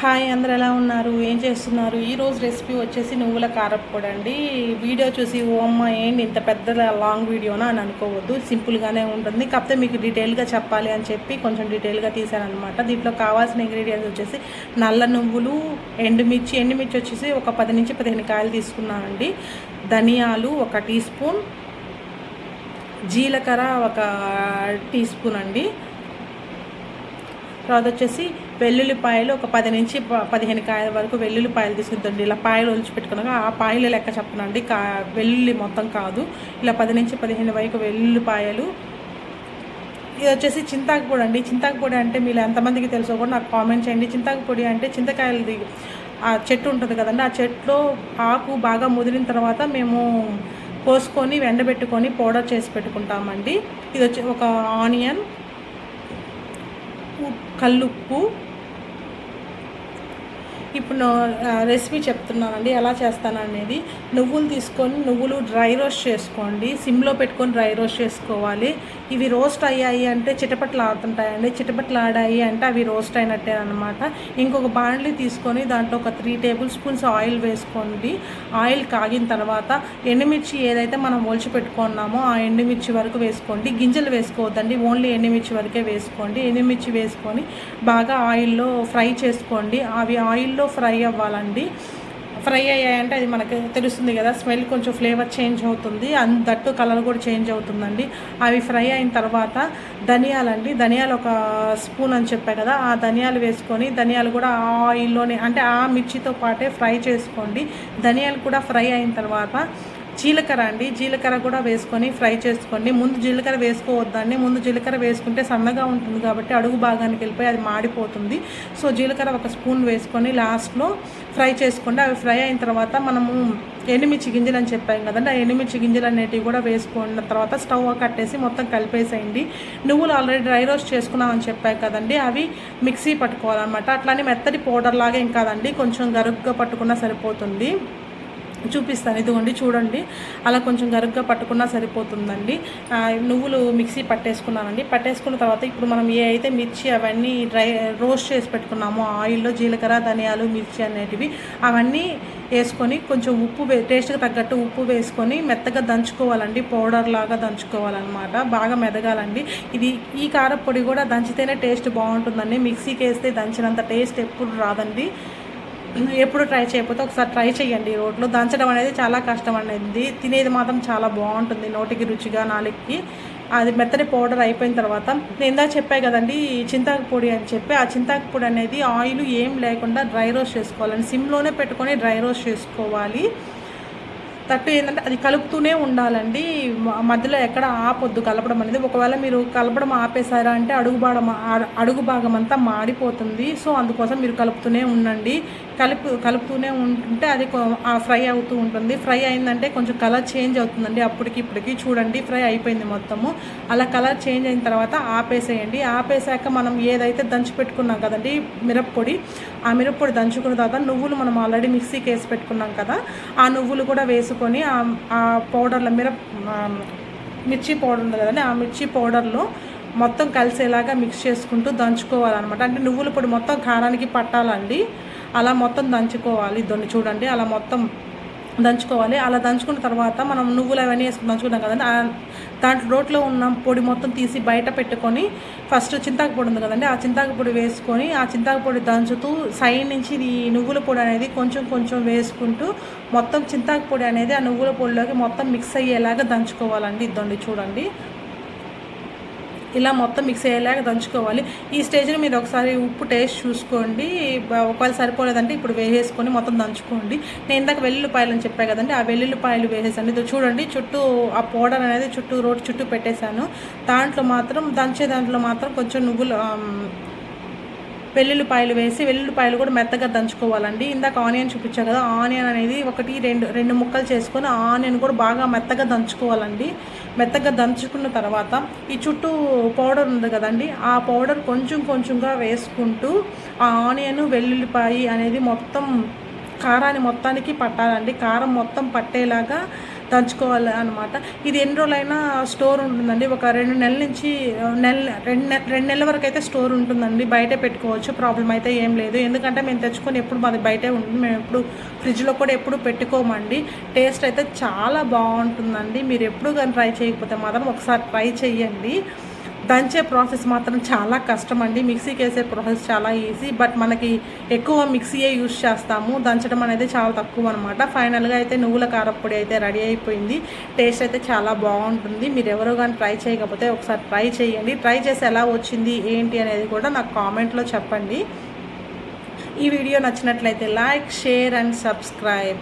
Hi అందరు ఎలా ఉన్నారు? ఏం చేస్తున్నారు? ఈరోజు రెసిపీ వచ్చేసి నువ్వుల కారప్పొడి అండి. వీడియో చూసి ఓ అమ్మ ఏంటి ఇంత పెద్ద లాంగ్ వీడియోనా? అని అనుకోవద్దు. సింపుల్గానే ఉంటుంది. కాకపోతే మీకు డీటెయిల్గా చెప్పాలి అని చెప్పి కొంచెం డీటెయిల్గా తీసానమాట దీంట్లో కావాల్సిన ఇంగ్రీడియంట్స్ వచ్చేసి నల్ల నువ్వులు ఎండుమిర్చి. ఎండుమిర్చి వచ్చేసి ఒక పది నుంచి పదిహేను కాయలు తీసుకున్నానండి. ధనియాలు ఒక టీ స్పూన్. జీలకర్ర ఒక టీ స్పూన్ అండి. తర్వాత వచ్చేసి వెల్లుల్లిపాయలు ఒక పది నుంచి ప- పదిహేను కాయల వరకు వెల్లుల్లిపాయలు తీసుకుందండి ఇలా పాయలు ఒలిచి పెట్టుకున్నాక ఆ పాయలు లెక్క చెప్పనండి కా వెల్లుల్లి మొత్తం కాదు. ఇలా పది నుంచి పదిహేను వరకు వెల్లుల్లిపాయలు. ఇది వచ్చేసి చింతాకుపొడి అండి. చింతాకుపొడి అంటే మీరు ఎంతమందికి తెలుసో కూడా నాకు కామెంట్ చేయండి. చింతాకు పొడి అంటే చింతకాయలది ఆ చెట్టు ఉంటుంది కదండి. ఆ చెట్టులో ఆకు బాగా ముదిరిన తర్వాత మేము కోసుకొని ఎండబెట్టుకొని పౌడర్ చేసి పెట్టుకుంటామండి. ఇది వచ్చి ఒక ఆనియన్ కల్లుప్పు ఇప్పుడు రెసిపీ చెప్తున్నానండి ఎలా చేస్తాను అనేది నువ్వులు తీసుకొని నువ్వులు డ్రై రోస్ట్ చేసుకోండి సిమ్లో పెట్టుకొని డ్రై రోస్ట్ చేసుకోవాలి. ఇవి రోస్ట్ అయ్యాయి అంటే చిటపట్లు ఆడుతుంటాయండి చిటపట్లు ఆడాయి అంటే అవి రోస్ట్ అయినట్టే అనమాట ఇంకొక బాండ్లీ తీసుకొని దాంట్లో ఒక త్రీ టేబుల్ స్పూన్స్ ఆయిల్ వేసుకోండి. ఆయిల్ కాగిన తర్వాత ఎండుమిర్చి ఏదైతే మనం ఒలిచి పెట్టుకున్నామో ఆ ఎండుమిర్చి వరకు వేసుకోండి. గింజలు వేసుకోవద్దండి ఓన్లీ ఎండుమిర్చి వరకే వేసుకోండి. ఎండుమిర్చి వేసుకొని బాగా ఆయిల్లో ఫ్రై చేసుకోండి. అవి ఆయిల్లో ఫ్రై అవ్వాలండి. ఫ్రై అయ్యాయంటే అది మనకు తెలుస్తుంది కదా స్మెల్ కొంచెం ఫ్లేవర్ చేంజ్ అవుతుంది అండ్ దట్టు కలర్ కూడా చేంజ్ అవుతుందండి. అవి ఫ్రై అయిన తర్వాత ధనియాలండి. ధనియాలు ఒక స్పూన్ అని చెప్పా కదా ఆ ధనియాలు వేసుకొని ధనియాలు కూడా ఆ ఆయిల్లోనే అంటే ఆ మిర్చితో పాటే ఫ్రై చేసుకోండి. ధనియాలు కూడా ఫ్రై అయిన తర్వాత జీలకర్ర అండి. జీలకర్ర కూడా వేసుకొని ఫ్రై చేసుకోండి. ముందు జీలకర్ర వేసుకోవద్దండి. ముందు జీలకర్ర వేసుకుంటే సన్నగా ఉంటుంది కాబట్టి అడుగు భాగానికి వెళ్ళిపోయి అది మాడిపోతుంది. సో జీలకర్ర ఒక స్పూన్ వేసుకొని లాస్ట్లో ఫ్రై చేసుకోండి. అవి ఫ్రై అయిన తర్వాత మనము ఎండుమిర్చి గింజలు అని చెప్పాం కదండి. ఆ ఎండుమిర్చి గింజలు అనేటివి కూడా వేసుకున్న తర్వాత స్టవ్ కట్టేసి మొత్తం కలిపేసేయండి. నువ్వులు ఆల్రెడీ డ్రై రోస్ట్ చేసుకున్నామని చెప్పాయి కదండి. అవి మిక్సీ పట్టుకోవాలన్నమాట. అట్లానే మెత్తటి పౌడర్ లాగా ఏం కాదండి. కొంచెం గరుగ్గా పట్టుకున్నా సరిపోతుంది. చూపిస్తాను. ఇదిగోండి చూడండి. అలా కొంచెం గరుగ్గా పట్టుకున్నా సరిపోతుందండి. నువ్వులు మిక్సీ పట్టేసుకున్నానండి. పట్టేసుకున్న తర్వాత ఇప్పుడు మనం ఏ అయితే మిర్చి అవన్నీ డ్రై రోస్ట్ చేసి పెట్టుకున్నామో ఆయిల్లో జీలకర్ర ధనియాలు మిర్చి అనేటివి అవన్నీ వేసుకొని కొంచెం ఉప్పు వే టేస్ట్కి తగ్గట్టు ఉప్పు వేసుకొని మెత్తగా దంచుకోవాలండి. పౌడర్ లాగా దంచుకోవాలన్నమాట. బాగా మెదగాలండి. ఇది ఈ కారపొడి కూడా దంచితేనే టేస్ట్ బాగుంటుందండి. మిక్సీకి వేస్తే దంచినంత టేస్ట్ ఎప్పుడు రాదండి. ఎప్పుడు ట్రై చేయకపోతే ఒకసారి ట్రై చేయండి రోట్లో దంచడం అనేది చాలా కష్టం అనేది. తినేది మాత్రం చాలా బాగుంటుంది నోటికి రుచిగా నాలుగుకి అది మెత్తని పౌడర్ అయిపోయిన తర్వాత నేను ఇందాక చెప్పా కదండి చింతాకు పొడి అని చెప్పి ఆ చింతాకు పొడి అనేది ఆయిల్ ఏం లేకుండా డ్రై రోస్ట్ చేసుకోవాలని సిమ్లోనే పెట్టుకొని డ్రై రోస్ట్ చేసుకోవాలి. తట్టు ఏంటంటే అది కలుపుతూనే ఉండాలండి. మధ్యలో ఎక్కడ ఆపొద్దు కలపడం అనేది. ఒకవేళ మీరు కలపడం ఆపేశారా అంటే అడుగు భాగం అడుగు భాగం అంతా మాడిపోతుంది. సో అందుకోసం మీరు కలుపుతూనే ఉండండి. కలుపు కలుపుతూనే ఉంటుంటే అది ఫ్రై అవుతూ ఉంటుంది. ఫ్రై అయిందంటే కొంచెం కలర్ చేంజ్ అవుతుందండి. అప్పటికి ఇప్పటికి చూడండి. ఫ్రై అయిపోయింది మొత్తము. అలా కలర్ చేంజ్ అయిన తర్వాత ఆపేసేయండి. ఆపేసాక మనం ఏదైతే దంచి పెట్టుకున్నాం కదండి మిరప్పొడి ఆ మిరప్పొడి దంచుకున్న తర్వాత నువ్వులు మనం ఆల్రెడీ మిక్సీకి వేసి పెట్టుకున్నాం కదా ఆ నువ్వులు కూడా వేసుకు ఆ ఆ పౌడర్ల మిరప్ మిర్చి పౌడర్ ఉంది కదండి ఆ మిర్చి పౌడర్లో మొత్తం కలిసేలాగా మిక్స్ చేసుకుంటూ దంచుకోవాలన్నమాట. అంటే నువ్వుల పొడి మొత్తం కారానికి పట్టాలండి. అలా మొత్తం దంచుకోవాలి దొన్ని చూడండి అలా మొత్తం దంచుకోవాలి. అలా దంచుకున్న తర్వాత మనం నువ్వులు అవన్నీ వేసుకుని దంచుకున్నాం కదండి. దాంట్లో రోట్లో ఉన్న పొడి మొత్తం తీసి బయట పెట్టుకొని ఫస్ట్ చింతాకు పొడి ఉంది కదండి ఆ చింతాకు పొడి వేసుకొని ఆ చింతాకు పొడి దంచుతూ సైడ్ నుంచి ఈ నువ్వుల పొడి అనేది కొంచెం కొంచెం వేసుకుంటూ మొత్తం చింతాకు పొడి అనేది ఆ నువ్వుల పొడిలోకి మొత్తం మిక్స్ అయ్యేలాగా దంచుకోవాలండి. ఇద్దండి చూడండి. ఇలా మొత్తం మిక్స్ అయ్యేలాగా దంచుకోవాలి. ఈ స్టేజ్లో మీరు ఒకసారి ఉప్పు టేస్ట్ చూసుకోండి. ఒకవేళ సరిపోలేదంటే ఇప్పుడు వేసేసుకొని మొత్తం దంచుకోండి. నేను ఇందాక వెల్లుల్లిపాయలు అని చెప్పాను కదండి ఆ వెల్లుల్లిపాయలు వేసేసాను ఇది చూడండి చుట్టూ ఆ పౌడర్ అనేది చుట్టూ రోడ్ చుట్టూ పెట్టేశాను. దాంట్లో మాత్రం దంచే దాంట్లో మాత్రం కొంచెం నువ్వులు వెల్లుల్లిపాయలు వేసి వెల్లుల్లిపాయలు కూడా మెత్తగా దంచుకోవాలండి. ఇందాక ఆనియన్ చూపించా కదా ఆనియన్ అనేది ఒకటి రెండు రెండు ముక్కలు చేసుకొని ఆనియన్ కూడా బాగా మెత్తగా దంచుకోవాలండి. మెత్తగా దంచుకున్న తర్వాత ఈ చుట్టూ పౌడర్ ఉంది కదండి ఆ పౌడర్ కొంచెం కొంచెంగా వేసుకుంటూ ఆ ఆనియన్ వెల్లుల్లిపాయ అనేది మొత్తం కారాన్ని మొత్తానికి పట్టాలండి. కారం మొత్తం పట్టేలాగా దంచుకోవాలి అనమాట ఇది ఎన్ని రోజులైనా స్టోర్ ఉంటుందండి. ఒక రెండు నెలల నుంచి నెల రెండు రెండు నెలల వరకు అయితే స్టోర్ ఉంటుందండి. బయటే పెట్టుకోవచ్చు. ప్రాబ్లం అయితే ఏం లేదు. ఎందుకంటే మేము తెచ్చుకొని ఎప్పుడు మాది బయటే ఉంటుంది. మేము ఎప్పుడు ఫ్రిడ్జ్లో కూడా ఎప్పుడు పెట్టుకోమండి. టేస్ట్ అయితే చాలా బాగుంటుందండి. మీరు ఎప్పుడు కానీ ట్రై చేయకపోతే మాత్రం ఒకసారి ట్రై చేయండి దంచే ప్రాసెస్ మాత్రం చాలా కష్టం అండి మిక్సీకి వేసే ప్రాసెస్ చాలా ఈజీ. బట్ మనకి ఎక్కువ మిక్సీయే యూస్ చేస్తాము. దంచడం అనేది చాలా తక్కువ అనమాట ఫైనల్గా అయితే నువ్వుల కారప్పొడి అయితే రెడీ అయిపోయింది. టేస్ట్ అయితే చాలా బాగుంటుంది. మీరు ఎవరో కానీ ట్రై చేయకపోతే ఒకసారి ట్రై చేయండి. ట్రై చేసి ఎలా వచ్చింది ఏంటి అనేది కూడా నాకు కామెంట్లో చెప్పండి. ఈ వీడియో నచ్చినట్లయితే లైక్ షేర్ అండ్ సబ్స్క్రైబ్.